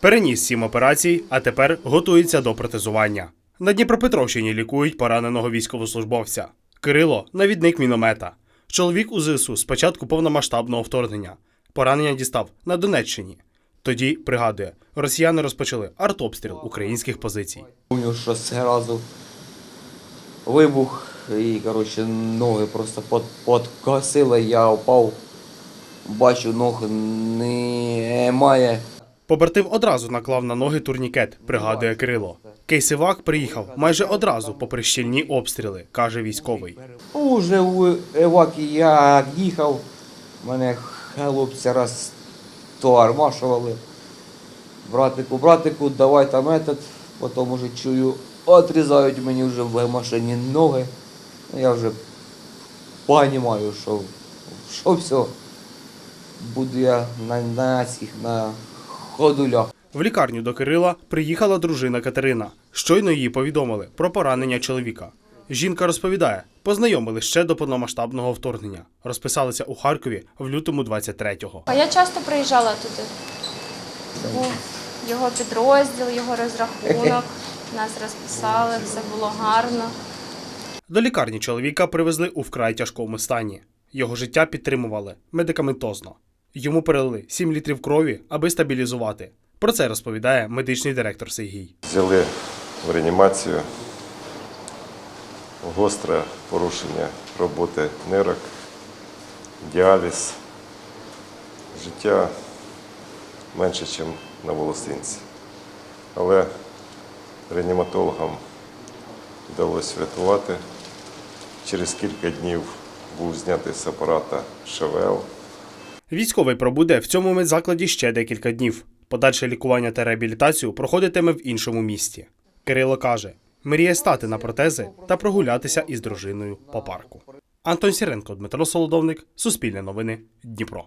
Переніс сім операцій, а тепер готується до протезування. На Дніпропетровщині лікують пораненого військовослужбовця. Кирило навідник міномета. Чоловік у ЗСУ з початку повномасштабного вторгнення. Поранення дістав на Донеччині. Тоді пригадує, росіяни розпочали артобстріл українських позицій. Помню, що зразу вибух і, коротше, ноги просто под, подкосило, я впав, бачу, ног немає. Побратим одразу наклав на ноги турнікет, пригадує Кирило. Кейсивак приїхав майже одразу, попри щільні обстріли, каже військовий. Уже в евакі я їхав, мене хлопці раз то армашували. Братику, братику, давай там этот, потім уже чую, отрізають мені вже в машині ноги. Ну, Я вже розумію, що, що все. Буду я на, на цих на ходулях. В лікарню до Кирила приїхала дружина Катерина. Щойно їй повідомили про поранення чоловіка. Жінка розповідає, познайомили ще до повномасштабного вторгнення. Розписалися у Харкові в лютому 23-го. А я часто приїжджала туди. Був його підрозділ, його розрахунок. Нас розписали, все було гарно. До лікарні чоловіка привезли у вкрай тяжкому стані. Його життя підтримували медикаментозно. Йому перелили 7 літрів крові, аби стабілізувати. Про це розповідає медичний директор Сергій. Взяли в реанімацію гостре порушення роботи нирок, діаліз, життя менше, ніж на волосинці. Але реаніматологам вдалося врятувати. Через кілька днів був знятий з апарата ШВЛ. Військовий пробуде в цьому медзакладі ще декілька днів. Подальше лікування та реабілітацію проходитиме в іншому місті. Кирило каже, мріє стати на протези та прогулятися із дружиною по парку. Антон Сіренко, Дмитро Солодовник, Суспільне новини, Дніпро.